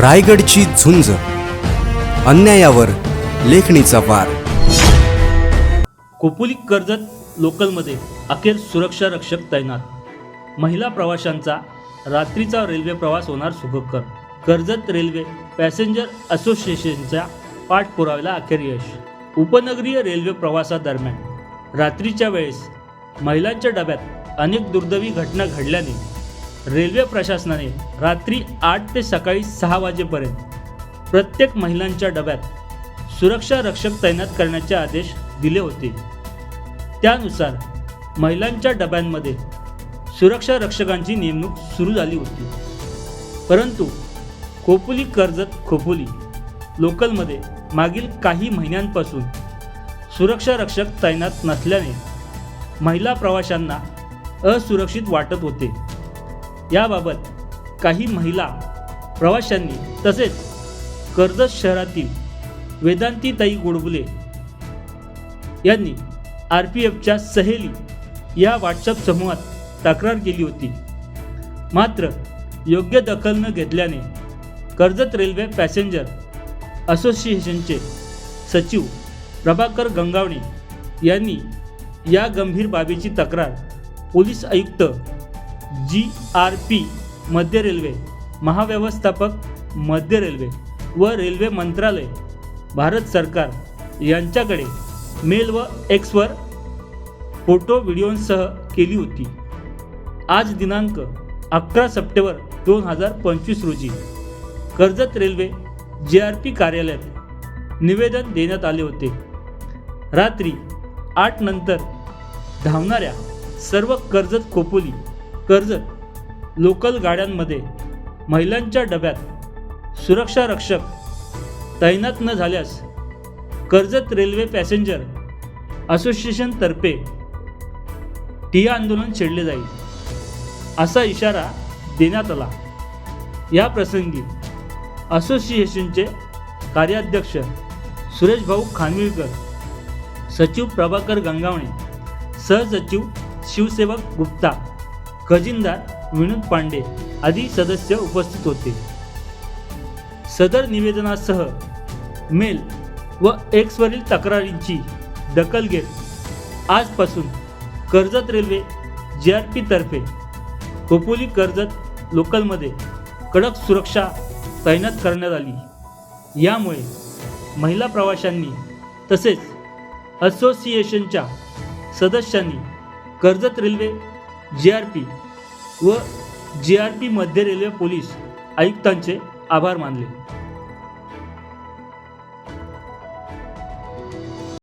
रायगडची झुंज. अन्यायावर लेखणीचा वार. कोपुली कर्जत लोकलमध्ये अखेर सुरक्षा रक्षक तैनात. महिला प्रवाशांचा रात्रीचा रेल्वे प्रवास होणार सुखकर. कर्जत रेल्वे पॅसेंजर असोसिएशनच्या पाठपुराव्याला अखेर यश. उपनगरीय रेल्वे प्रवासादरम्यान रात्रीच्या वेळेस महिलांच्या डब्यात अनेक दुर्दैवी घटना घडल्याने रेल्वे प्रशासनाने रात्री आठ ते सकाळी सहा वाजेपर्यंत प्रत्येक महिलांच्या डब्यात सुरक्षा रक्षक तैनात करण्याचे आदेश दिले होते. त्यानुसार महिलांच्या डब्यांमध्ये सुरक्षा रक्षकांची नेमणूक सुरू झाली होती. परंतु खोपोली कर्जत खोपोली लोकलमध्ये मागील काही महिन्यांपासून सुरक्षा रक्षक तैनात नसल्याने महिला प्रवाशांना असुरक्षित वाटत होते. याबाबत काही महिला प्रवाशांनी तसेच कर्जत शहरातील वेदांतीताई गोडबुले यांनी आर पी एफच्या सहेली या व्हॉट्सअप समूहात तक्रार केली होती. मात्र योग्य दखल न घेतल्याने कर्जत रेल्वे पॅसेंजर असोसिएशनचे सचिव प्रभाकर गंगावणे यांनी या गंभीर बाबीची तक्रार पोलीस आयुक्त जी आर पी मध्य रेल्वे महाव्यवस्थापक मध्य रेल्वे व रेल्वे मंत्रालय भारत सरकार यांच्याकडे मेल व एक्सवर फोटो व्हिडिओंसह केली होती. आज दिनांक अकरा सप्टेंबर दोन हजार पंचवीस रोजी Karjat railway J R P कार्यालयात निवेदन देण्यात आले होते. रात्री आठ नंतर धावणाऱ्या सर्व कर्जत खोपोली कर्जत लोकल गाड्यांमध्ये महिलांच्या डब्यात सुरक्षा रक्षक तैनात न झाल्यास कर्जत रेल्वे पॅसेंजर असोसिएशनतर्फे ठिया आंदोलन छेडले जाईल असा इशारा देण्यात आला. या प्रसंगी असोसिएशनचे कार्याध्यक्ष सुरेश भाऊ खानविलकर सचिव प्रभाकर गंगावणे सहसचिव शिवसेवक गुप्ता खजिनदार विनोद पांडे आदी सदस्य उपस्थित होते. सदर निवेदनासह मेल व एक्सवरील तक्रारींची दखल घेत आजपासून कर्जत रेल्वे जे आर पीतर्फे खोपोली कर्जत लोकलमध्ये कडक सुरक्षा तैनात करण्यात आली. यामुळे महिला प्रवाशांनी तसेच असोसिएशनच्या सदस्यांनी Karjat railway J R P व जे आर पी मध्य रेल्वे पोलीस आयुक्तांचे आभार मानले.